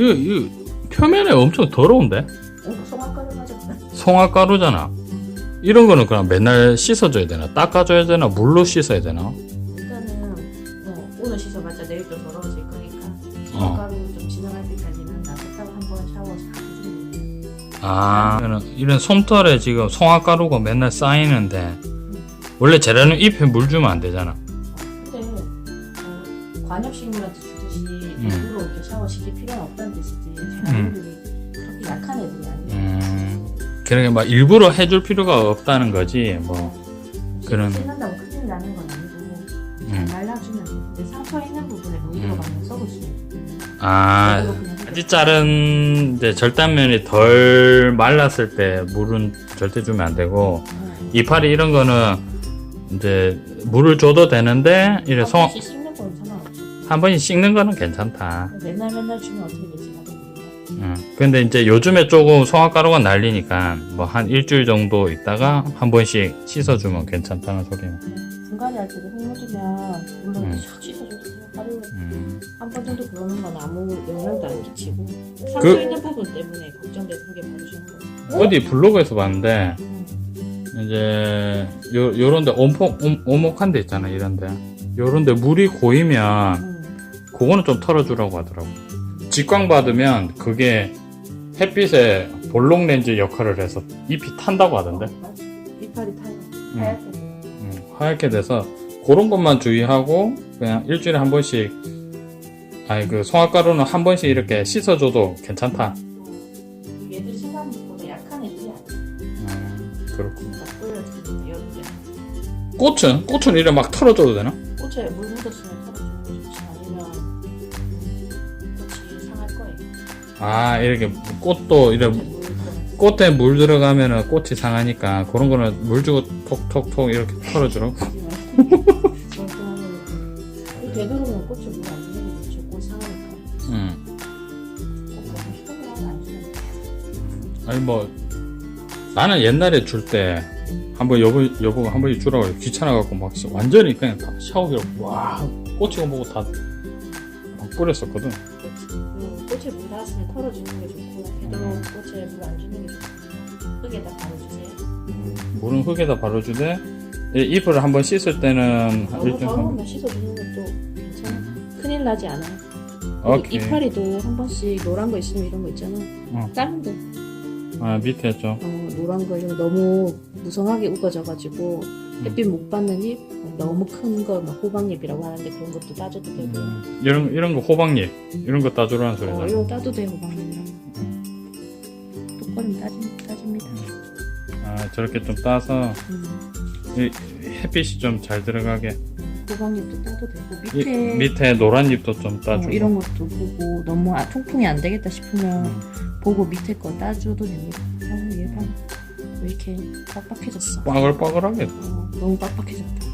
이거, 이거 표면에 엄청 더러운데? 어. 송화가루잖아. 이런 거는 그냥 맨날 씻어줘야 되나? 닦아줘야 되나? 물로 씻어야 되나? 일단은 뭐 오늘 씻어봤자 내일 또 더러워질 거니까 어. 소금가루 좀 지나갈 때까지는 놔뒀다가 한번 샤워 싹 해주면 돼. 아, 그러면 이런 솜털에 지금 송화가루가 맨날 쌓이는데, 원래 재료는 잎에 물 주면 안 되잖아. 근데 어, 관엽식물한테 주듯이 음. 이렇게 샤워 시킬 필요는 없다는 뜻이지. 사람들이 그렇게 약한 애들이 아니야. 음, 그러니까 막 일부러 해줄 필요가 없다는 거지, 뭐. 그런- 씻는다고 큰일 나는 건 아니고 잘 음. 말라주면 돼. 근데 상처 있는 부분에 농도가 음. 많이 썩을 수 있고. 아, 그냥 가지 자른 이제 절단면이 덜 말랐을 때 물은 절대 주면 안 되고, 음. 이파리 이런 거는 이제 물을 줘도 되는데, 이래 송, 한 번씩 씻는 거는 괜찮다. 맨날 맨날 주면 어떻게 되지? 음. 근데 이제 요즘에 조금 송화가루가 날리니까 뭐 한 일주일 정도 있다가 한 번씩 씻어주면 괜찮다는 소리야. 분갈이 할 때도 흙묻으면 물론 음. 샥 씻어주세요. 하루에 음. 한번 정도 그러는 건 아무 영향도 안 끼치고 상처 그- 있는 부분 때문에 걱정돼서 그게 바르시는 거예요. 어디 블로그에서 봤는데 음. 이제 요 요런데 옴- 오목한 데 있잖아 이런데 요런데 물이 고이면 음. 그거는 좀 털어주라고 하더라고. 직광 받으면 그게 햇빛에 볼록 렌즈 역할을 해서 잎이 탄다고 하던데. 어. 이파리 타요. 하얗게. 돼요. 음, 하얗게 돼서 그런 것만 주의하고 그냥 일주일에 한 번씩 아니 그 송화가루는 한 번씩 이렇게 씻어줘도 괜찮다. 어, 얘들이 생각보다 약한 애들이 아니야. 음, 그렇군. 꽃은 꽃은 이래 막 털어줘도 되나? 꽃에 물 묻었으면 아 이렇게 꽃도 이래 꽃에 물 들어가면. 들어가면은 꽃이 상하니까 그런 거는 물 주고 톡톡톡 이렇게 털어주라고. 되도록이면 꽃을 물안 주는 게 좋죠. 꽃 상하니까. 음. 꽃을 희석을 안 주는 게 아니 뭐 나는 옛날에 줄 때 한번 여보 여보가 한 번씩 주라고 해서 귀찮아 갖고 막 씨- 완전히 그냥 다 샤워기로 와 꽂히고 뭐고 다 막 뿌렸었거든. 음, 털어주는 게 좋고 되도록 꽃에 물 안 주는 게 좋고 흙에다 바로주세요. 물은 흙에다 바로 주되 이 잎을 한번 씻을 때는 너무 일단 더러우면 씻어주는 것도 괜찮아. 큰일 나지 않아요. 오케이. 이파리도 한 번씩 노란 거 있으면 이런 거 있잖아. 어. 다른 데 아 밑에 좀 어, 노란 거 이런 거 너무 무성하게 우거져가지고 음. 햇빛 못 받는 잎 너무 큰 거 막 호박잎이라고 하는데 그런 것도 따줘도 되고 음, 이런 이런 거 호박잎 이런 거 따주라는 어, 소리잖아. 이거 따도 돼 호박잎이랑 똑바로 따지, 따집니다. 아 저렇게 좀 따서 음. 이 햇빛이 좀 잘 들어가게 호박잎도 따도 되고 이- 밑에 밑에 노란 잎도 좀 어, 따주고 이런 것도 보고 너무 아, 통풍이 안 되겠다 싶으면 음. 보고 밑에 거 따줘도 됩니다. 왜 이렇게 빡빡해졌어? 빠글빠글하게 어, 너무 빡빡해졌다.